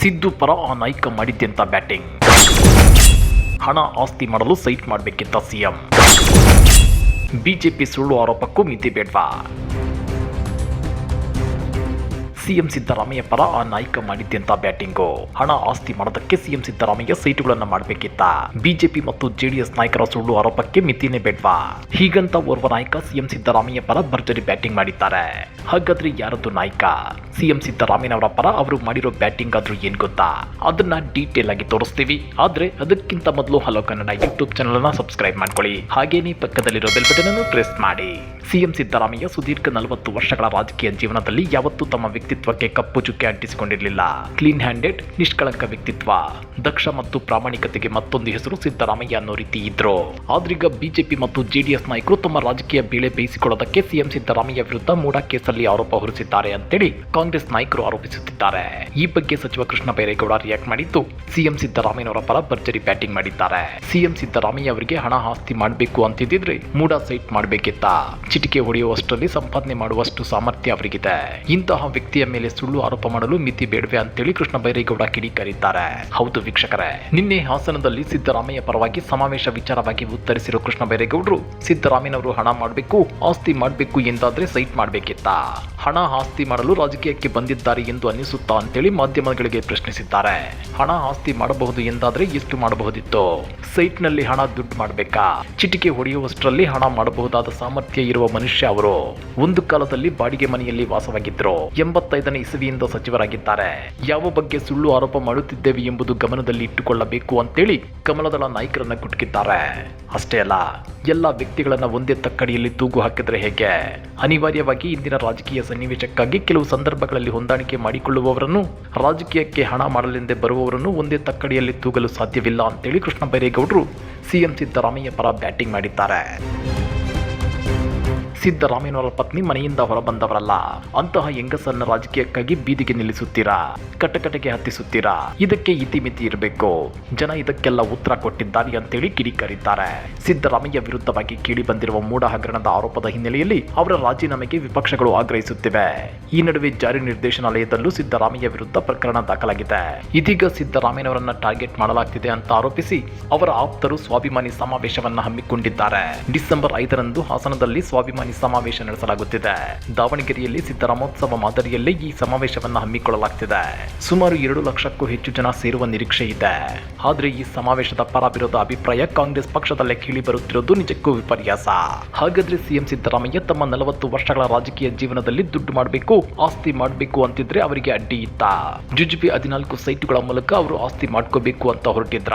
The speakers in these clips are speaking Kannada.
ಸಿದ್ದು ಪರ ಆ ನಾಯಕ ಮಾಡಿದ್ದಂತ ಬ್ಯಾಟಿಂಗ್. ಹಣ ಆಸ್ತಿ ಮಾಡಲು ಸೈಟ್ ಮಾಡಬೇಕಿತ್ತ ಸಿಎಂ. ಬಿಜೆಪಿ ಸುಳ್ಳು ಆರೋಪಕ್ಕೂ ಮಿತಿ ಬೇಡ್ವಾ? ಸಿಎಂ ಸಿದ್ದರಾಮಯ್ಯ ಪರ ಆ ನಾಯಕ ಮಾಡಿದ್ದಂತ ಬ್ಯಾಟಿಂಗು. ಹಣ ಆಸ್ತಿ ಮಾಡೋದಕ್ಕೆ ಸಿಎಂ ಸಿದ್ದರಾಮಯ್ಯ ಸೀಟುಗಳನ್ನು ಮಾಡಬೇಕಿತ್ತ. ಬಿಜೆಪಿ ಮತ್ತು ಜೆಡಿಎಸ್ ನಾಯಕರ ಸುಳ್ಳು ಆರೋಪಕ್ಕೆ ಮಿತಿನೇ ಬೇಡ್ವಾ. ಹೀಗಂತ ಓರ್ವ ನಾಯಕ ಸಿಎಂ ಸಿದ್ದರಾಮಯ್ಯ ಪರ ಭರ್ಜರಿ ಬ್ಯಾಟಿಂಗ್ ಮಾಡಿದ್ದಾರೆ. ಹಾಗಾದ್ರೆ ಯಾರದ್ದು ನಾಯಕ? ಸಿಎಂ ಸಿದ್ದರಾಮಯ್ಯನವರ ಪರ ಅವರು ಮಾಡಿರೋ ಬ್ಯಾಟಿಂಗ್ ಆದ್ರೂ ಏನ್ ಗೊತ್ತಾ? ಅದನ್ನ ಡೀಟೇಲ್ ಆಗಿ ತೋರಿಸ್ತೀವಿ. ಆದ್ರೆ ಅದಕ್ಕಿಂತ ಮೊದಲು ಹಲೋ ಕನ್ನಡ ಯೂಟ್ಯೂಬ್ ಚಾನಲ್ ಅನ್ನ ಸಬ್ಸ್ಕ್ರೈಬ್ ಮಾಡ್ಕೊಳ್ಳಿ. ಹಾಗೇನೇ ಪಕ್ಕದಲ್ಲಿರೋ ಬೆಲ್ ಬಟನ್ ಅನ್ನು ಪ್ರೆಸ್ ಮಾಡಿ. ಸಿಎಂ ಸಿದ್ದರಾಮಯ್ಯ ಸುದೀರ್ಘ ನಲವತ್ತು ವರ್ಷಗಳ ರಾಜಕೀಯ ಜೀವನದಲ್ಲಿ ಯಾವತ್ತೂ ತಮ್ಮ ವ್ಯಕ್ತಿತ್ವಕ್ಕೆ ಕಪ್ಪು ಚುಕ್ಕೆ ಅಂಟಿಸಿಕೊಂಡಿರಲಿಲ್ಲ. ಕ್ಲೀನ್ ಹ್ಯಾಂಡೆಡ್ ನಿಷ್ಕಳಂಕ ವ್ಯಕ್ತಿತ್ವ. ದಕ್ಷ ಮತ್ತು ಪ್ರಾಮಾಣಿಕತೆಗೆ ಮತ್ತೊಂದು ಹೆಸರು ಸಿದ್ದರಾಮಯ್ಯ ಅನ್ನೋ ರೀತಿ ಇದ್ರು. ಆದ್ರೀಗ ಬಿಜೆಪಿ ಮತ್ತು ಜೆಡಿಎಸ್ ನಾಯಕರು ತಮ್ಮ ರಾಜಕೀಯ ಬೇಳೆ ಬೇಯಿಸಿಕೊಳ್ಳೋದಕ್ಕೆ ಸಿಎಂ ಸಿದ್ದರಾಮಯ್ಯ ವಿರುದ್ಧ ಮೂಡ ಕೇಸಲ್ಲಿ ಆರೋಪ ಹೊರಿಸಿದ್ದಾರೆ ಅಂತೇಳಿ ಕಾಂಗ್ರೆಸ್ ನಾಯಕರು ಆರೋಪಿಸುತ್ತಿದ್ದಾರೆ. ಈ ಬಗ್ಗೆ ಸಚಿವ ಕೃಷ್ಣ ಬೈರೇಗೌಡ ರಿಯಾಕ್ಟ್ ಮಾಡಿದ್ದು, ಸಿಎಂ ಸಿದ್ದರಾಮಯ್ಯನವರ ಪರ ಭರ್ಜರಿ ಬ್ಯಾಟಿಂಗ್ ಮಾಡಿದ್ದಾರೆ. ಸಿಎಂ ಸಿದ್ದರಾಮಯ್ಯ ಅವರಿಗೆ ಹಣ ಆಸ್ತಿ ಮಾಡಬೇಕು ಅಂತಿದ್ರೆ ಮೂಡ ಸೈಟ್ ಮಾಡಬೇಕಿತ್ತ. ಚಿಟಿಕೆ ಹೊಡೆಯುವಷ್ಟರಲ್ಲಿ ಸಂಪಾದನೆ ಮಾಡುವಷ್ಟು ಸಾಮರ್ಥ್ಯ ಅವರಿಗಿದೆ. ಇಂತಹ ಮೇಲೆ ಸುಳ್ಳು ಆರೋಪ ಮಾಡಲು ಮಿತಿ ಬೇಡವೆ ಅಂತೇಳಿ ಕೃಷ್ಣ ಬೈರೇಗೌಡ ಕಿಡಿಕಾರಿದ್ದಾರೆ. ಹೌದು ವೀಕ್ಷಕರೇ, ನಿನ್ನೆ ಹಾಸನದಲ್ಲಿ ಸಿದ್ದರಾಮಯ್ಯ ಪರವಾಗಿ ಸಮಾವೇಶ ವಿಚಾರವಾಗಿ ಉತ್ತರಿಸಿರೋ ಕೃಷ್ಣ ಬೈರೇಗೌಡರು, ಸಿದ್ದರಾಮಯ್ಯನವರು ಹಣ ಮಾಡಬೇಕು, ಆಸ್ತಿ ಮಾಡಬೇಕು ಎಂದಾದ್ರೆ ಸೈಟ್ ಮಾಡಬೇಕಿತ್ತ. ಹಣ ಆಸ್ತಿ ಮಾಡಲು ರಾಜಕೀಯಕ್ಕೆ ಬಂದಿದ್ದಾರೆ ಎಂದು ಅನ್ನಿಸುತ್ತಾ ಅಂತೇಳಿ ಮಾಧ್ಯಮಗಳಿಗೆ ಪ್ರಶ್ನಿಸಿದ್ದಾರೆ. ಹಣ ಆಸ್ತಿ ಮಾಡಬಹುದು ಎಂದಾದ್ರೆ ಎಷ್ಟು ಮಾಡಬಹುದಿತ್ತು? ಸೈಟ್ನಲ್ಲಿ ಹಣ ದುಡ್ಡು ಮಾಡಬೇಕಾ? ಚಿಟಿಕೆ ಹೊಡೆಯುವಷ್ಟರಲ್ಲಿ ಹಣ ಮಾಡಬಹುದಾದ ಸಾಮರ್ಥ್ಯ ಇರುವ ಮನುಷ್ಯ ಅವರು. ಒಂದು ಕಾಲದಲ್ಲಿ ಬಾಡಿಗೆ ಮನೆಯಲ್ಲಿ ವಾಸವಾಗಿದ್ರು. ಎಂಬತ್ತೈದನೇ ಇಸವಿಯಿಂದ ಸಚಿವರಾಗಿದ್ದಾರೆ. ಯಾವ ಬಗ್ಗೆ ಸುಳ್ಳು ಆರೋಪ ಮಾಡುತ್ತಿದ್ದೇವೆ ಎಂಬುದು ಗಮನದಲ್ಲಿ ಇಟ್ಟುಕೊಳ್ಳಬೇಕು ಅಂತೇಳಿ ಕಮಲದಳ ನಾಯಕರನ್ನ ಕುಟುಕಿದ್ದಾರೆ. ಅಷ್ಟೇ ಅಲ್ಲ, ಎಲ್ಲ ವ್ಯಕ್ತಿಗಳನ್ನ ಒಂದೇ ತಕ್ಕಡಿಯಲ್ಲಿ ತೂಗು ಹಾಕಿದ್ರೆ ಹೇಗೆ? ಅನಿವಾರ್ಯವಾಗಿ ಇಂದಿನ ರಾಜಕೀಯ ಸನ್ನಿವೇಶಕ್ಕಾಗಿ ಕೆಲವು ಸಂದರ್ಭಗಳಲ್ಲಿ ಹೊಂದಾಣಿಕೆ ಮಾಡಿಕೊಳ್ಳುವವರನ್ನು, ರಾಜಕೀಯಕ್ಕೆ ಹಣ ಮಾಡಲೆಂದೇ ಬರುವವರನ್ನು ಒಂದೇ ತಕ್ಕಡಿಯಲ್ಲಿ ತೂಗಲು ಸಾಧ್ಯವಿಲ್ಲ ಅಂತೇಳಿ ಕೃಷ್ಣ ಬೈರೇಗೌಡರು ಸಿಎಂ ಸಿದ್ದರಾಮಯ್ಯ ಪರ ಬ್ಯಾಟಿಂಗ್ ಮಾಡಿದ್ದಾರೆ. ಸಿದ್ದರಾಮಯ್ಯನವರ ಪತ್ನಿ ಮನೆಯಿಂದ ಹೊರಬಂದವರಲ್ಲ. ಅಂತಹ ಹೆಂಗಸನ್ನ ರಾಜಕೀಯಕ್ಕಾಗಿ ಬೀದಿಗೆ ನಿಲ್ಲಿಸುತ್ತೀರಾ? ಕಟಕಟೆಗೆ ಹತ್ತಿಸುತ್ತೀರಾ? ಇದಕ್ಕೆ ಇತಿಮಿತಿ ಇರಬೇಕು. ಜನ ಇದಕ್ಕೆಲ್ಲ ಉತ್ತರ ಕೊಟ್ಟಿದ್ದಾರೆ ಅಂತೇಳಿ ಕಿಡಿಕಾರಿದ್ದಾರೆ. ಸಿದ್ದರಾಮಯ್ಯ ವಿರುದ್ಧವಾಗಿ ಕೇಳಿ ಬಂದಿರುವ ಮೂಢ ಹಗರಣದ ಆರೋಪದ ಹಿನ್ನೆಲೆಯಲ್ಲಿ ಅವರ ರಾಜೀನಾಮೆಗೆ ವಿಪಕ್ಷಗಳು ಆಗ್ರಹಿಸುತ್ತಿವೆ. ಈ ನಡುವೆ ಜಾರಿ ನಿರ್ದೇಶನಾಲಯದಲ್ಲೂ ಸಿದ್ದರಾಮಯ್ಯ ವಿರುದ್ಧ ಪ್ರಕರಣ ದಾಖಲಾಗಿದೆ. ಇದೀಗ ಸಿದ್ದರಾಮಯ್ಯನವರನ್ನ ಟಾರ್ಗೆಟ್ ಮಾಡಲಾಗ್ತಿದೆ ಅಂತ ಆರೋಪಿಸಿ ಅವರ ಆಪ್ತರು ಸ್ವಾಭಿಮಾನಿ ಸಮಾವೇಶವನ್ನ ಹಮ್ಮಿಕೊಂಡಿದ್ದಾರೆ. ಡಿಸೆಂಬರ್ ಐದರಂದು ಹಾಸನದಲ್ಲಿ ಸ್ವಾಭಿಮಾನಿ ಸಮಾವೇಶ ನಡೆಸಲಾಗುತ್ತಿದೆ. ದಾವಣಗೆರೆಯಲ್ಲಿ ಸಿದ್ದರಾಮೋತ್ಸವ ಮಾದರಿಯಲ್ಲಿ ಈ ಸಮಾವೇಶವನ್ನು ಹಮ್ಮಿಕೊಳ್ಳಲಾಗುತ್ತಿದೆ ಸುಮಾರು ಎರಡು ಲಕ್ಷಕ್ಕೂ ಹೆಚ್ಚು ಜನ ಸೇರುವ ನಿರೀಕ್ಷೆ ಇದೆ. ಆದರೆ ಈ ಸಮಾವೇಶದ ಪರ ವಿರೋಧ ಅಭಿಪ್ರಾಯ ಕಾಂಗ್ರೆಸ್ ಪಕ್ಷದಲ್ಲೇ ಕೇಳಿ ಬರುತ್ತಿರುವುದು ನಿಜಕ್ಕೂ ವಿಪರ್ಯಾಸ. ಹಾಗಾದ್ರೆ ಸಿಎಂ ಸಿದ್ದರಾಮಯ್ಯ ತಮ್ಮ ನಲವತ್ತು ವರ್ಷಗಳ ರಾಜಕೀಯ ಜೀವನದಲ್ಲಿ ದುಡ್ಡು ಮಾಡಬೇಕು, ಆಸ್ತಿ ಮಾಡಬೇಕು ಅಂತಿದ್ರೆ ಅವರಿಗೆ ಅಡ್ಡಿ ಇತ್ತ. ಜುಜುಬಿ ಹದಿನಾಲ್ಕು ಸೈಟುಗಳ ಮೂಲಕ ಅವರು ಆಸ್ತಿ ಮಾಡ್ಕೋಬೇಕು ಅಂತ ಹೊರಟಿದ್ರ.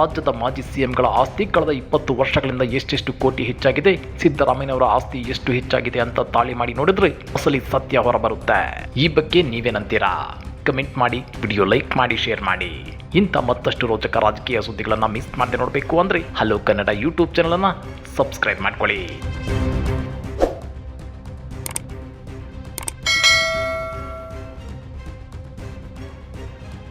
ರಾಜ್ಯದ ಮಾಜಿ ಸಿಎಂಗಳ ಆಸ್ತಿ ಕಳೆದ ಇಪ್ಪತ್ತು ವರ್ಷಗಳಿಂದ ಎಷ್ಟೆಷ್ಟು ಕೋಟಿ ಹೆಚ್ಚಾಗಿದೆ, ಸಿದ್ದರಾಮಯ್ಯನವರ ಆಸ್ತಿ ಎಷ್ಟು ಹೆಚ್ಚಾಗಿದೆ ಅಂತ ತಾಳಿ ಮಾಡಿ ನೋಡಿದ್ರೆ ಅಸಲಿ ಸತ್ಯ ಹೊರಬರುತ್ತೆ. ಈ ಬಗ್ಗೆ ನೀವೇನಂತೀರಾ ಕಮೆಂಟ್ ಮಾಡಿ ವಿಡಿಯೋ ಲೈಕ್ ಮಾಡಿ ಶೇರ್ ಮಾಡಿ. ಇಂಥ ಮತ್ತಷ್ಟು ರೋಚಕ ರಾಜಕೀಯ ಸುದ್ದಿಗಳನ್ನು ಮಿಸ್ ಮಾಡದೆ ನೋಡಬೇಕು ಅಂದರೆ ಹಲೋ ಕನ್ನಡ ಯೂಟ್ಯೂಬ್ ಚಾನಲನ್ನು ಸಬ್ಸ್ಕ್ರೈಬ್ ಮಾಡ್ಕೊಳ್ಳಿ.